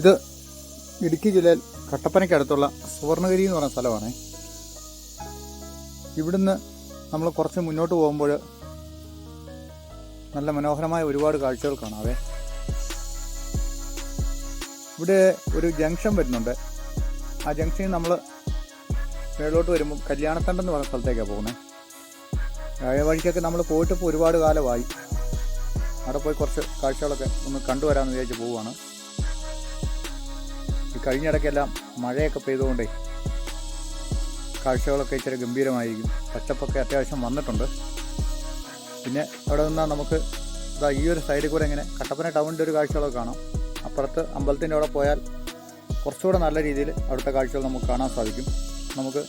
ഇത് ഇടുക്കി ജില്ലയിൽ കട്ടപ്പനയ്ക്കടുത്തുള്ള സുവർണഗിരി എന്ന് പറയുന്ന സ്ഥലമാണ്. ഇവിടുന്ന് നമ്മൾ കുറച്ച് മുന്നോട്ട് പോകുമ്പോൾ നല്ല മനോഹരമായ ഒരുപാട് കാഴ്ചകൾ കാണാവേ. ഇവിടെ ഒരു ജംഗ്ഷൻ വരുന്നുണ്ട്. ആ ജംഗ്ഷനിൽ നമ്മൾ മേളോട്ട് വരുമ്പോൾ കല്യാണത്തണ്ടെന്ന് പറഞ്ഞ സ്ഥലത്തേക്കാണ് പോകുന്നത്. വഴിക്കൊക്കെ നമ്മൾ പോയിട്ടിപ്പോൾ ഒരുപാട് കാലമായി. അവിടെ പോയി കുറച്ച് കാഴ്ചകളൊക്കെ ഒന്ന് കണ്ടുവരാമെന്ന് വിചാരിച്ച് പോവുകയാണ്. കഴിഞ്ഞിടയ്ക്കെല്ലാം മഴയൊക്കെ പെയ്തുകൊണ്ടേ കാഴ്ചകളൊക്കെ ഇച്ചിരി ഗംഭീരമായിരിക്കും. പച്ചപ്പൊക്കെ അത്യാവശ്യം വന്നിട്ടുണ്ട്. പിന്നെ അവിടെ നിന്നാൽ നമുക്ക് ഇതാ ഈ ഒരു സൈഡിൽ കൂടെ ഇങ്ങനെ കട്ടപ്പന ടൗണിന്റെ ഒരു കാഴ്ചകളൊക്കെ കാണാം. അപ്പുറത്ത് അമ്പലത്തിന്റെ അവിടെ പോയാൽ കുറച്ചുകൂടെ നല്ല രീതിയിൽ അവിടുത്തെ കാഴ്ചകൾ നമുക്ക് കാണാൻ സാധിക്കും. നമുക്ക്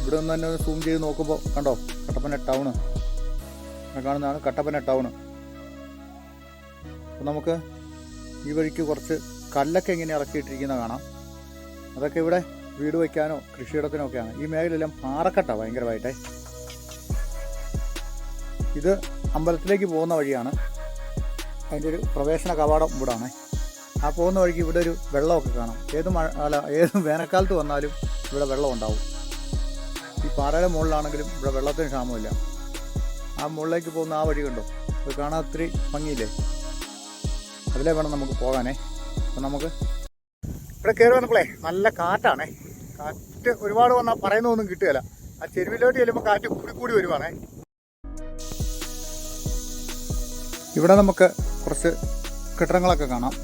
ഇവിടെ നിന്ന് തന്നെ ഒന്ന് സൂം ചെയ്ത് നോക്കുമ്പോൾ കണ്ടോ? കട്ടപ്പന ടൗണ് കാണുന്നതാണ് കട്ടപ്പന ടൗണ് അപ്പോൾ നമുക്ക് ഈ വഴിക്ക് കുറച്ച് കല്ലൊക്കെ ഇങ്ങനെ ഇറക്കിയിട്ടിരിക്കുന്ന കാണാം. അതൊക്കെ ഇവിടെ വീട് വയ്ക്കാനോ കൃഷിയിടത്തിനോ ഒക്കെയാണ്. ഈ മേഖലയെല്ലാം പാറക്കെട്ടാണ് ഭയങ്കരമായിട്ടേ. ഇത് അമ്പലത്തിലേക്ക് പോകുന്ന വഴിയാണ്. അതിന്റെ ഒരു പ്രവേശന കവാടം ഇവിടാണ്. ആ പോകുന്ന വഴിക്ക് ഇവിടെ ഒരു വെള്ളമൊക്കെ കാണാം. ഏത് മഴ ഏത് വേനൽക്കാലത്ത് വന്നാലും ഇവിടെ വെള്ളം ഉണ്ടാവും. ഈ പാറയുടെ മുകളിലാണെങ്കിലും ഇവിടെ വെള്ളത്തിന് ക്ഷാമമില്ല. ആ മുകളിലേക്ക് പോകുന്ന ആ വഴി കണ്ടോ? അത് കാണാൻ ഒത്തിരി ഭംഗിയില്ലേ? അതിലേ വേണം നമുക്ക് പോകാനേ. അപ്പം നമുക്ക് ഇവിടെ കയറി വന്നപ്പോളേ നല്ല കാറ്റാണേ. കാറ്റ് ഒരുപാട് വന്നാൽ പറയുന്നതൊന്നും കിട്ടുകയില്ല. ആ ചെരുവിലോട്ട് ചെല്ലുമ്പോൾ കാറ്റ് കൂടി കൂടി വരുവാണേ. ഇവിടെ നമുക്ക് കുറച്ച് കെട്ടിടങ്ങളൊക്കെ കാണാം.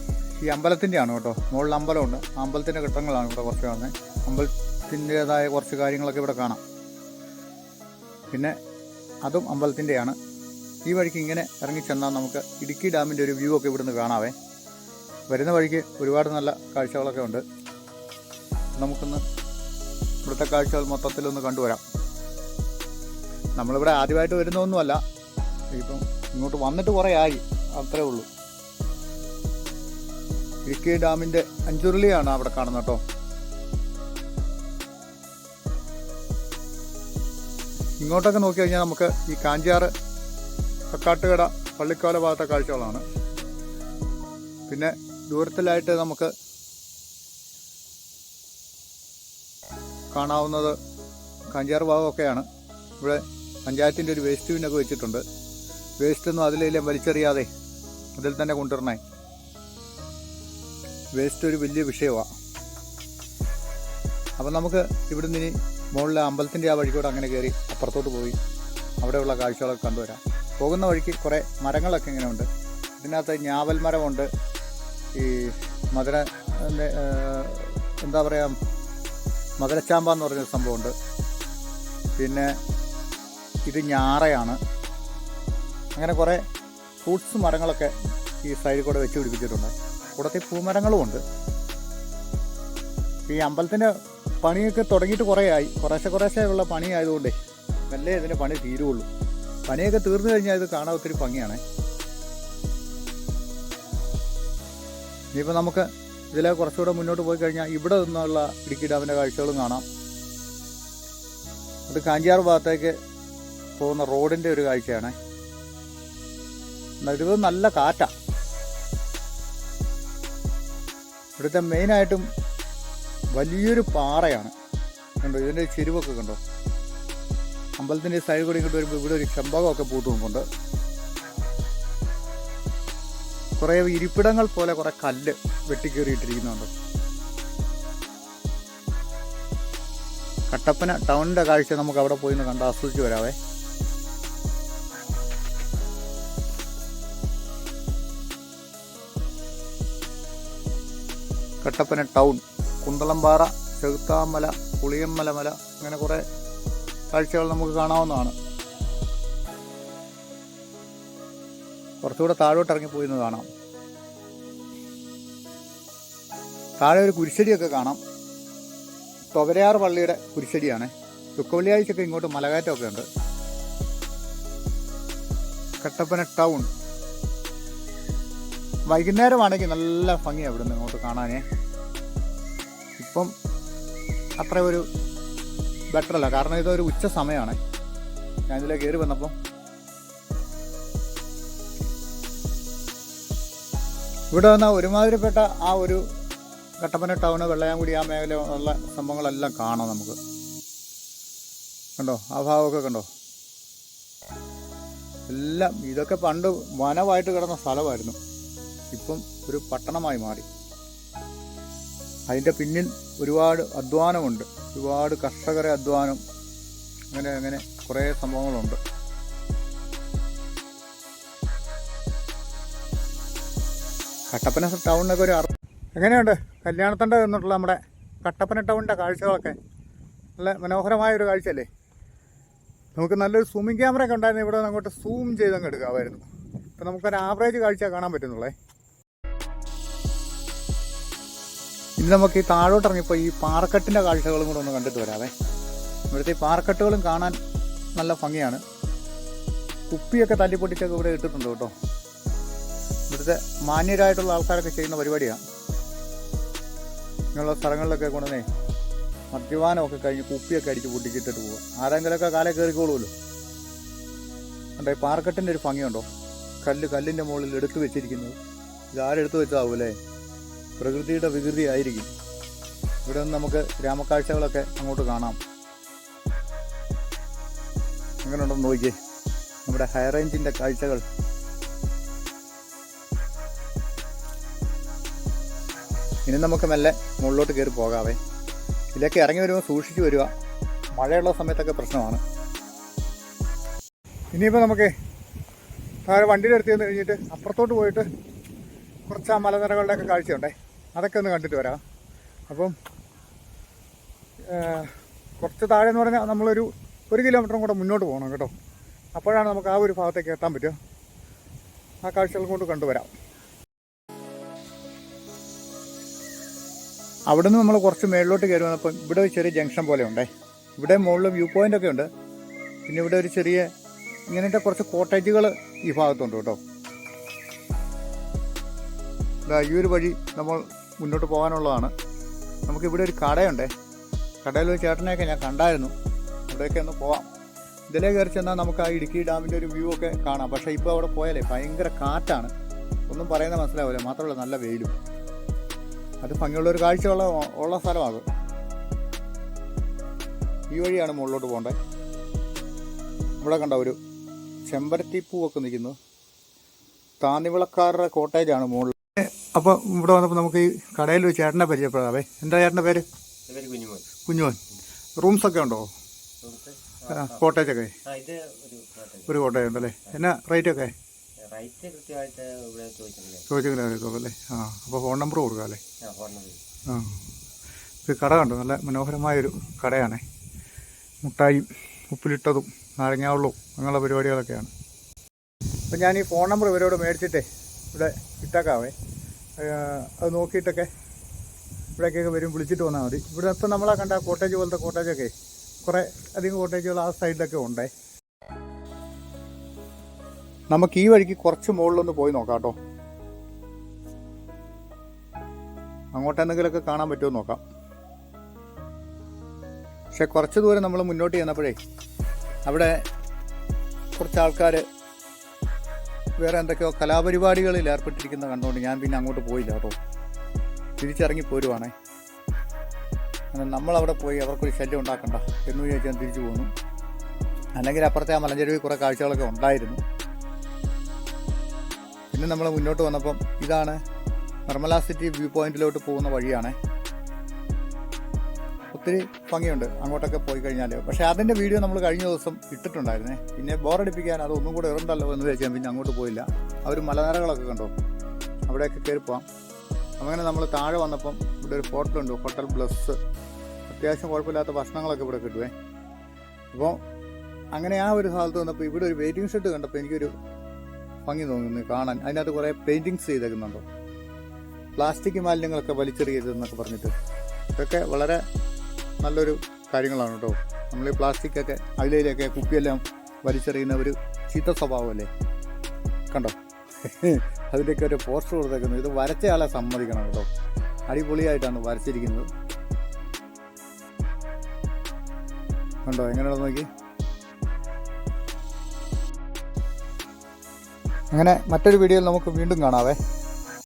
ഈ അമ്പലത്തിന്റെ ആണ് കേട്ടോ. മുകളിൽ അമ്പലമുണ്ട്. അമ്പലത്തിന്റെ കെട്ടിടങ്ങളാണ് ഇവിടെ കുറച്ച് കാണുന്നത് അമ്പലത്തിന്റെതായ കുറച്ച് കാര്യങ്ങളൊക്കെ ഇവിടെ കാണാം. പിന്നെ അതും അമ്പലത്തിന്റെയാണ്. ഈ വഴിക്ക് ഇങ്ങനെ ഇറങ്ങി ചെന്നാൽ നമുക്ക് ഇടുക്കി ഡാമിന്റെ ഒരു വ്യൂ ഒക്കെ ഇവിടുന്ന് കാണാവേ. വരുന്ന വഴിക്ക് ഒരുപാട് നല്ല കാഴ്ചകളൊക്കെ ഉണ്ട്. നമുക്കൊന്ന് ഇവിടുത്തെ കാഴ്ചകൾ മൊത്തത്തിലൊന്ന് കണ്ടുവരാം. നമ്മളിവിടെ ആദ്യമായിട്ട് വരുന്നൊന്നുമല്ല ഇപ്പം ഇങ്ങോട്ട് വന്നിട്ട് കുറേ ആയി. അത്രേ ഉള്ളൂ. ഇടുക്കി ഡാമിന്റെ അഞ്ചുരുളിയാണ് അവിടെ കാണുന്നത് കേട്ടോ. ഇങ്ങോട്ടൊക്കെ നോക്കി കഴിഞ്ഞാൽ നമുക്ക് ഈ കാഞ്ചാറ് കക്കാട്ടുകട പള്ളിക്കോല ഭാഗത്തെ കാഴ്ചകളാണ്. പിന്നെ ദൂരത്തിലായിട്ട് നമുക്ക് കാണാവുന്നത് കഞ്ചാർ ഭാഗമൊക്കെയാണ്. ഇവിടെ പഞ്ചായത്തിന്റെ ഒരു വേസ്റ്റ് ബിന്നൊക്കെ വെച്ചിട്ടുണ്ട്. വേസ്റ്റ് ഒന്നും അതിലെല്ലാം വലിച്ചെറിയാതെ അതിൽ തന്നെ കൊണ്ടുവരണേ. വേസ്റ്റ് ഒരു വലിയ വിഷയമാണ് അപ്പം നമുക്ക് ഇവിടുന്ന് ഇനി മുകളിലെ അമ്പലത്തിന്റെ ആ വഴിക്കൂടെ അങ്ങനെ കയറി അപ്പുറത്തോട്ട് പോയി അവിടെയുള്ള കാഴ്ചകളൊക്കെ കണ്ടുവരാം. പോകുന്ന വഴിക്ക് കുറേ മരങ്ങളൊക്കെ ഇങ്ങനെ ഉണ്ട് ഇതിനകത്ത് ഞാവൽ മരമുണ്ട് ഈ മകര എന്താ പറയുക മകരച്ചാമ്പ എന്ന് പറഞ്ഞൊരു സംഭവമുണ്ട്. പിന്നെ ഇത് ഞാറയാണ്. അങ്ങനെ കുറേ ഫ്രൂട്ട്സ് മരങ്ങളൊക്കെ ഈ സൈഡിൽ കൂടെ വെച്ച് പിടിപ്പിച്ചിട്ടുണ്ട്. കൂടത്തിൽ പൂമരങ്ങളുമുണ്ട് ഈ അമ്പലത്തിന്റെ പണിയൊക്കെ തുടങ്ങിയിട്ട് കുറേ ആയി. കുറേശ്ശെ കുറേശ്ശെ ഉള്ള പണി മെല്ലെ ഇതിന്റെ പണി തീരുള്ളൂ. പണിയൊക്കെ തീർന്നു കഴിഞ്ഞാൽ ഇത് കാണാൻ ഒത്തിരി ഭംഗിയാണ്. ഇനിയിപ്പോൾ നമുക്ക് ഇതിലെ കുറച്ചുകൂടെ മുന്നോട്ട് പോയി കഴിഞ്ഞാൽ ഇവിടെ നിന്നുള്ള ഇടുക്കി ഡാമിന്റെ കാഴ്ചകളും കാണാം. അത് കാഞ്ചിയാർ ഭാഗത്തേക്ക് പോകുന്ന റോഡിന്റെ ഒരു കാഴ്ചയാണ്. ഇത് നല്ല കാറ്റാണ് ഇവിടുത്തെ മെയിനായിട്ടും വലിയൊരു പാറയാണ്. കണ്ടോ ഇതിന്റെ ചെരുവൊക്കെ കണ്ടോ? അമ്പലത്തിന്റെ സൈഡ് കൂടി ഇങ്ങോട്ട് വരുമ്പോൾ ഇവിടെ ഒരു ചെമ്പകമൊക്കെ പൂത്തു നിൽപ്പുണ്ട് കുറേ ഇരിപ്പിടങ്ങൾ പോലെ കുറേ കല്ല് വെട്ടിക്കേറിയിട്ടിരിക്കുന്നുണ്ട്. കട്ടപ്പന ടൗണിന്റെ കാഴ്ച നമുക്ക് അവിടെ പോയി കണ്ട് ആസ്വദിച്ചു വരാവേ. കട്ടപ്പന ടൗൺ കുന്തളംപാറ ചെകുത്താമല പുളിയമ്മല മല അങ്ങനെ കുറേ കാഴ്ചകൾ നമുക്ക് കാണാവുന്നതാണ്. കുറച്ചുകൂടെ താഴോട്ട് ഇറങ്ങി എന്ന് കാണാം. താഴെ ഒരു കുരിശടിയൊക്കെ കാണാം. തൊവരയാർ പള്ളിയുടെ കുരിശടിയാണ്. ദുഃഖവെള്ളിയാഴ്ചയൊക്കെ ഇങ്ങോട്ട് മലകയറ്റമൊക്കെ ഉണ്ട്. കട്ടപ്പന ടൗൺ. വൈകുന്നേരമാണെങ്കിൽ നല്ല ഭംഗിയാണ് ഇവിടുന്ന് ഇങ്ങോട്ട് കാണാനേ. ഇപ്പം അത്ര ഒരു ബെറ്ററല്ല കാരണം ഇതൊരു ഉച്ച സമയമാണ്. ഞാനിതിലേക്ക് കയറി വന്നപ്പോൾ ഇവിടെ വന്ന ഒരുമാതിരിപ്പെട്ട ആ ഒരു കട്ടപ്പന ടൗണ് വെള്ളയാംകുടി ആ മേഖല ഉള്ള സംഭവങ്ങളെല്ലാം കാണാം നമുക്ക്. കണ്ടോ? ആ ഭാവമൊക്കെ കണ്ടോ? എല്ലാം ഇതൊക്കെ പണ്ട് വനമായിട്ട് കിടന്ന സ്ഥലമായിരുന്നു. ഇപ്പം ഒരു പട്ടണമായി മാറി. അതിന്റെ പിന്നിൽ ഒരുപാട് അധ്വാനമുണ്ട്. ഒരുപാട് കർഷകരെ അധ്വാനം. അങ്ങനെ അങ്ങനെ കുറേ സംഭവങ്ങളുണ്ട്. കട്ടപ്പന ടൗണിനൊക്കെ ഒരു അർത്ഥം എങ്ങനെയുണ്ട്? കല്യാണത്തണ്ട എന്നിട്ടുള്ള നമ്മുടെ കട്ടപ്പന ടൗണിന്റെ കാഴ്ചകളൊക്കെ നല്ല മനോഹരമായ ഒരു കാഴ്ചയല്ലേ? നമുക്ക് നല്ലൊരു സൂമിങ് ക്യാമറ ഒക്കെ ഉണ്ടായിരുന്നു. ഇവിടെ അങ്ങോട്ട് സൂം ചെയ്തങ്ങ് എടുക്കാമായിരുന്നു. ഇപ്പം നമുക്കൊരു ആവറേജ് കാഴ്ച കാണാൻ പറ്റുന്നുള്ളേ. ഇനി നമുക്ക് ഈ താഴോട്ട് ഇറങ്ങിയപ്പോൾ ഈ പാറക്കെട്ടിന്റെ കാഴ്ചകളും കൂടെ ഒന്ന് കണ്ടിട്ട് വരാവേ. ഇവിടുത്തെ ഈ പാറക്കെട്ടുകളും കാണാൻ നല്ല ഭംഗിയാണ്. കുപ്പിയൊക്കെ തല്ലിപ്പൊട്ടിച്ചൊക്കെ ഇവിടെ ഇട്ടിട്ടുണ്ട് കേട്ടോ. ഇവിടുത്തെ മാന്യരായിട്ടുള്ള ആൾക്കാരൊക്കെ ചെയ്യുന്ന പരിപാടിയാണ്. ഇങ്ങനെയുള്ള സ്ഥലങ്ങളിലൊക്കെ കൊണ്ടുവന്നേ മദ്യപാനമൊക്കെ കഴിഞ്ഞ് കുപ്പിയൊക്കെ അടിച്ച് പൊട്ടിച്ചിട്ടിട്ട് പോവുക. ആരെങ്കിലുമൊക്കെ കാലേ കയറിക്കോളുമല്ലോ. കണ്ടോ ഈ പാറക്കെട്ടിന്റെ ഒരു ഭംഗിയുണ്ടോ? കല്ല് കല്ലിന്റെ മുകളിൽ എടുത്തു വെച്ചിരിക്കുന്നത്. ഇതാരെടുത്തു വെച്ചാവൂലേ പ്രകൃതിയുടെ വികൃതി ആയിരിക്കും. ഇവിടെ നിന്ന് നമുക്ക് ഗ്രാമക്കാഴ്ചകളൊക്കെ അങ്ങോട്ട് കാണാം. അങ്ങനെ ഉണ്ടെന്ന് നോക്കിയേ. നമ്മുടെ ഹൈറേഞ്ചിന്റെ കാഴ്ചകൾ. ഇനി നമുക്ക് മെല്ലെ മുകളിലോട്ട് കയറി പോകാവേ. ഇതിലേക്ക് ഇറങ്ങി വരുമ്പോൾ സൂക്ഷിച്ചു വരിക. മഴയുള്ള സമയത്തൊക്കെ പ്രശ്നമാണ്. ഇനിയിപ്പോൾ നമുക്ക് താഴെ വണ്ടിയുടെ അടുത്ത് കഴിഞ്ഞിട്ട് അപ്പുറത്തോട്ട് പോയിട്ട് കുറച്ച് ആ മലനിരകളുടെയൊക്കെ കാഴ്ചയുണ്ടേ. അതൊക്കെ ഒന്ന് കണ്ടിട്ട് വരാം. അപ്പം കുറച്ച് താഴെ എന്ന് പറഞ്ഞാൽ നമ്മളൊരു ഒരു കിലോമീറ്ററും കൂടെ മുന്നോട്ട് പോകണം കേട്ടോ. അപ്പോഴാണ് നമുക്ക് ആ ഒരു ഭാഗത്തേക്ക് എത്താൻ പറ്റുക. ആ കാഴ്ചകൾ കൊണ്ട് കണ്ടുവരാം. അവിടെ നിന്ന് നമ്മൾ കുറച്ച് മേളിലോട്ട് കയറി വന്നപ്പോൾ ഇവിടെ ഒരു ചെറിയ ജംഗ്ഷൻ പോലെ ഉണ്ടേ. ഇവിടെ മുകളിൽ വ്യൂ പോയിന്റ് ഒക്കെ ഉണ്ട്. പിന്നെ ഇവിടെ ഒരു ചെറിയ ഇങ്ങനത്തെ കുറച്ച് കോട്ടേജുകൾ ഈ ഭാഗത്തുണ്ട് കേട്ടോ. ഈ ഒരു വഴി നമ്മൾ മുന്നോട്ട് പോകാനുള്ളതാണ്. നമുക്കിവിടെ ഒരു കടയുണ്ടേ. കടയിൽ ഒരു ചേട്ടനെയൊക്കെ ഞാൻ കണ്ടായിരുന്നു. അവിടെയൊക്കെ ഒന്ന് പോവാം. ഇതിലേ കയറി ചെന്നാൽ നമുക്ക് ആ ഇടുക്കി ഡാമിന്റെ ഒരു വ്യൂ ഒക്കെ കാണാം. പക്ഷേ ഇപ്പോൾ അവിടെ പോയാലേ ഭയങ്കര കാറ്റാണ്. ഒന്നും പറയുന്നത് മനസ്സിലാവില്ല. മാത്രമല്ല നല്ല വെയിലും. അത് ഭംഗിയുള്ള ഒരു കാഴ്ചയുള്ള ഉള്ള സ്ഥലമാണ് ഈ വഴിയാണ് മുകളിലോട്ട് പോകേണ്ടത് ഇവിടെ കണ്ട ഒരു ചെമ്പരത്തി പൂവൊക്കെ നിൽക്കുന്നു. താന്നിവിളക്കാരുടെ കോട്ടേജാണ് മുകളിൽ. അപ്പോൾ ഇവിടെ വന്നപ്പോൾ നമുക്ക് ഈ കടയിൽ ഒരു ചേട്ടനെ പരിചയപ്പെടാവേ എന്താ ചേട്ടന്റെ പേര്? കുഞ്ഞുമോൻ. കുഞ്ഞുമോൻ. റൂംസൊക്കെ റൂംസ്? ഒക്കെ ഉണ്ടോ കോട്ടേജൊക്കെ ഒരു കോട്ടേജ് ഉണ്ടല്ലേ? എന്നാ റേറ്റ് ഒക്കെ? റൈറ്റ് കൃത്യമായിട്ട് ഇവിടെ ചോദിച്ചിട്ടില്ലേ ചോദിച്ചെങ്കിലും അറിയത്തുള്ളൂ അല്ലേ? ആ അപ്പോൾ ഫോൺ നമ്പർ കൊടുക്കാം അല്ലേ? ആ ഫോൺ നമ്പർ ആ. ഇത് കട കണ്ടു? നല്ല മനോഹരമായൊരു കടയാണേ. മുട്ടായും ഉപ്പിലിട്ടതും നാരങ്ങാവെള്ളവും അങ്ങനെയുള്ള പരിപാടികളൊക്കെയാണ്. അപ്പം ഞാൻ ഈ ഫോൺ നമ്പർ ഇവരോട് മേടിച്ചിട്ടേ ഇവിടെ ഇട്ടേക്കാവേ. അത് നോക്കിയിട്ടൊക്കെ ഇവിടേക്കൊക്കെ വരും വിളിച്ചിട്ട് വന്നാൽ മതി. ഇവിടെ ഇപ്പം നമ്മളെ കണ്ട കോട്ടേജ് പോലത്തെ കോട്ടേജൊക്കെ കുറേ അധികം കോട്ടേജുകൾ ആ സൈഡിലൊക്കെ ഉണ്ടേ. നമുക്ക് ഈ വഴിക്ക് കുറച്ച് മുകളിലൊന്ന് പോയി നോക്കാം കേട്ടോ. അങ്ങോട്ട് എന്തെങ്കിലുമൊക്കെ കാണാൻ പറ്റുമോ നോക്കാം. പക്ഷെ കുറച്ച് ദൂരം നമ്മൾ മുന്നോട്ട് ചെന്നപ്പോഴേ അവിടെ കുറച്ച് ആൾക്കാർ വേറെ എന്തൊക്കെയോ കലാപരിപാടികളിൽ ഏർപ്പെട്ടിരിക്കുന്ന കണ്ടുകൊണ്ട് ഞാൻ പിന്നെ അങ്ങോട്ട് പോയില്ല കേട്ടോ. തിരിച്ചിറങ്ങി പോരുവാണേ. അങ്ങനെ നമ്മളവിടെ പോയി അവർക്കൊരു ശല്യം ഉണ്ടാക്കണ്ട എന്ന് ഞാൻ തിരിച്ചു പോന്നു. അല്ലെങ്കിൽ അപ്പുറത്തെ ആ മലഞ്ചെരുവിൽ കുറേ കാഴ്ചകളൊക്കെ ഉണ്ടായിരുന്നു. പിന്നെ നമ്മൾ മുന്നോട്ട് വന്നപ്പം ഇതാണ് നിർമ്മല സിറ്റി വ്യൂ പോയിന്റിലോട്ട് പോകുന്ന വഴിയാണ്. ഒത്തിരി ഭംഗിയുണ്ട് അങ്ങോട്ടൊക്കെ പോയി കഴിഞ്ഞാൽ പക്ഷേ അതിന്റെ വീഡിയോ നമ്മൾ കഴിഞ്ഞ ദിവസം ഇട്ടിട്ടുണ്ടായിരുന്നേ. പിന്നെ ബോറടിപ്പിക്കാൻ അത് ഒന്നും കൂടെ ഇറണ്ടല്ലോ എന്ന് വെച്ചാൽ പിന്നെ അങ്ങോട്ട് പോയില്ല. അവർ മലനിരകളൊക്കെ കണ്ടോ? അവിടെയൊക്കെ കയറി പോവാം. അങ്ങനെ നമ്മൾ താഴെ വന്നപ്പം ഇവിടെ ഒരു ഹോട്ടലുണ്ട് ഹോട്ടൽ പ്ലസ്. അത്യാവശ്യം കുഴപ്പമില്ലാത്ത ഭക്ഷണങ്ങളൊക്കെ ഇവിടെ കിട്ടുവേ. അപ്പോൾ അങ്ങനെ ആ ഒരു സ്ഥലത്ത് വന്നപ്പോൾ ഇവിടെ ഒരു വെയിറ്റിംഗ് ഷെഡ് കണ്ടപ്പോൾ എനിക്കൊരു ഭംഗി തോന്നുന്നു കാണാൻ. അതിനകത്ത് കുറേ പെയിന്റിങ്സ് ചെയ്തേക്കുന്നുണ്ടോ. പ്ലാസ്റ്റിക് മാലിന്യങ്ങളൊക്കെ വലിച്ചെറിയരുതെന്നൊക്കെ പറഞ്ഞിട്ട്. ഇതൊക്കെ വളരെ നല്ലൊരു കാര്യങ്ങളാണ് കേട്ടോ. നമ്മൾ ഈ പ്ലാസ്റ്റിക് ഒക്കെ അതിലേക്ക് കുപ്പിയെല്ലാം വലിച്ചെറിയുന്ന ഒരു ചീത്ത സ്വഭാവമല്ലേ? കണ്ടോ? അതിലേക്ക് ഒരു പോസ്റ്റർ കൊടുത്തേക്കുന്നത് ഇത് വരച്ചയാളെ സമ്മതിക്കണം കേട്ടോ. അടിപൊളിയായിട്ടാണ് വരച്ചിരിക്കുന്നത്. കണ്ടോ? എങ്ങനെയാണെന്ന് നോക്കി. അങ്ങനെ മറ്റൊരു വീഡിയോയിൽ നമുക്ക് വീണ്ടും കാണാവേ.